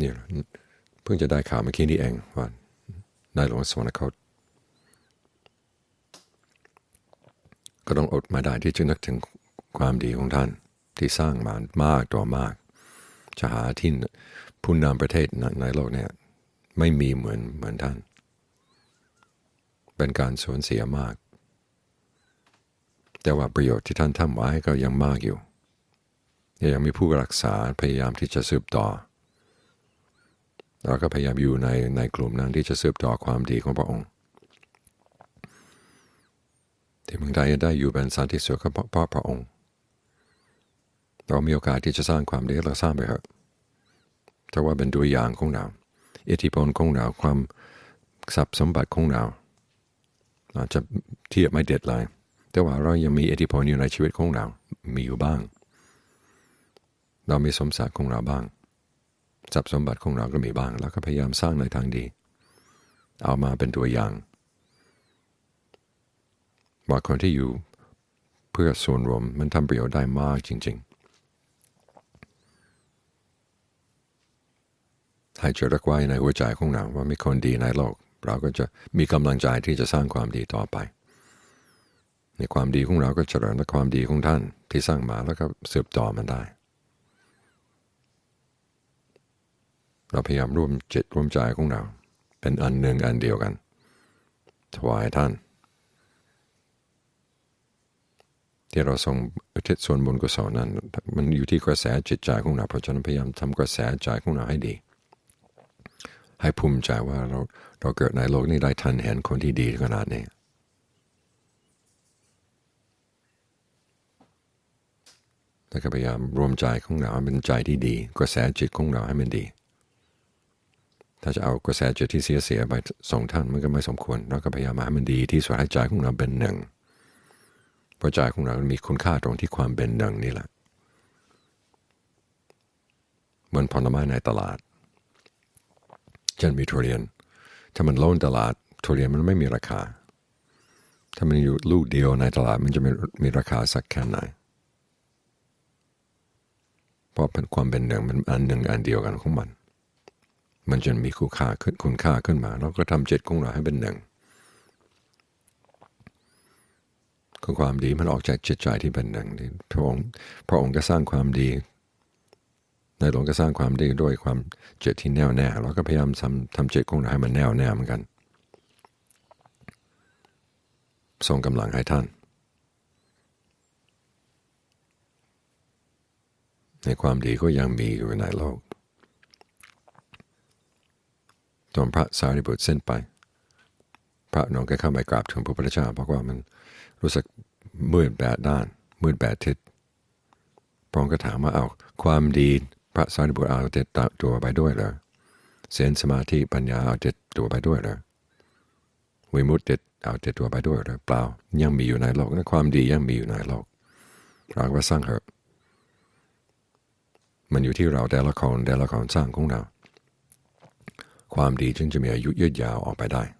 นี่เพิ่งจะได้ข่าวเมื่อกี้นี้เองว่านายหลวงสวรรคต ก็ต้องอดมาได้ที่จะนึกถึงความดีของท่านที่สร้างมามากต่อมาก จะหาที่ผู้นำประเทศในโลกเนี่ยไม่มีเหมือนเหมือนท่าน เป็นการสูญเสียมาก แต่ว่าประโยชน์ที่ท่านทำไว้ก็ยังมากอยู่ ยังมีผู้รักษาพยายามที่จะสืบต่อ เราก็พยายามอยู่ในในกลุ่มนั้นที่จะสืบต่อความดีของพระองค์ ที่เมืองไทยได้อยู่เป็นสันติสุขก็เพราะพระองค์ เรามีโอกาสที่จะสร้างความดีเราสร้างไปเถอะแต่ว่าเป็นตัวอย่างของเราอิทธิพลของเราความทรัพย์สมบัติของเราอาจจะเทียบไม่เด็ดเลยแต่ว่าเรายังมีอิทธิพลอยู่ในชีวิตของเรา มีอยู่บ้าง เรามีสมศักดิ์ของเราบ้าง ทรัพย์สมบัติของเราก็มีบ้าง แล้วก็พยายามสร้างในทางดี เอามาเป็นตัวอย่าง ว่าคนที่อยู่เพื่อส่วนรวมมันทำประโยชน์ได้มากจริง ๆ ให้เจอรักไว้ในหัวใจของเราว่ามีคนดีในโลก เราก็จะมีกำลังใจที่จะสร้างความดีต่อไป ในความดีของเราก็เจริญและความดีของท่านที่สร้างมาแล้วก็สืบต่อมันได้ เราพยายามร่วมจิตร่วมใจของเรา เป็นอันหนึ่งอันเดียวกัน ถวายท่าน ที่เราส่งอุทิศส่วนบุญกุศลนั้น มันอยู่ที่กระแสจิตใจของเรา เพราะฉะนั้นพยายามทำกระแสใจของเราให้ดี ให้ภูมิใจว่าเราเราเกิดในโลกนี้ได้ทันเห็นคนที่ดีขนาดนี้แล้วก็พยายามรวมใจของเราให้เป็นใจที่ดี กระแสจิตของเราให้มันดี ถ้าจะเอากระแสจิตที่เสียเสียไปส่งท่านมันก็ไม่สมควร เราก็พยายามให้มันดีที่สุดให้ใจของเราเป็นหนึ่งเพราะใจของเรา มีคุณค่าตรงที่ความเป็นหนึ่งนี่แหละเหมือนผลไม้ในตลาดเช่นมีทุเรียน ถ้ามันล้นตลาดทุเรียนมันไม่มีราคา ถ้ามันอยู่ลูกเดียวในตลาดมันจะมีมีราคาสักแค่ไหนเพราะเป็นความเป็นหนึ่งมันอันหนึ่งอันเดียวกันของมัน มันจะมีคุณค่าขึ้นคุณค่าขึ้นมา เราก็ทำจิตของเราให้เป็นหนึ่งคือความดีมันออกจากจิตใจที่เป็นหนึ่งพระองค์พระองค์ก็สร้างความดีในหลวงก็สร้างความดีด้วยความจิตที่แน่วแน่เราก็พยายามทำทำจิตของเราให้มันแน่วแน่เหมือนกันส่งกำลังให้ท่าน ในความดีก็ยังมีอยู่ในโลก ตอนพระสารีบุตรเส้นไป พระนองก็เข้าไปกราบถึงพระพุทธเจ้าเพราะว่ามันรู้สึกมืดแปดด้าน มืดแปดทิศพระองค์ก็ถามว่าเอาความดีพระสารีบุตรเอาเจ็ดตัวไปด้วยเหรอเสียนสมาธิปัญญาเอาเจ็ดตัวไปด้วยเหรอวิมุตติเอาเจ็ดตัวไปด้วยหรือเปล่า ยังมีอยู่ในโลกนะความดียังมีอยู่ในโลกเราก็สร้างเถอะมันอยู่ที่เราแต่ละคนแต่ละคนสร้างของเรา ความดีจึงจะมีอายุยืดยาวออกไปได้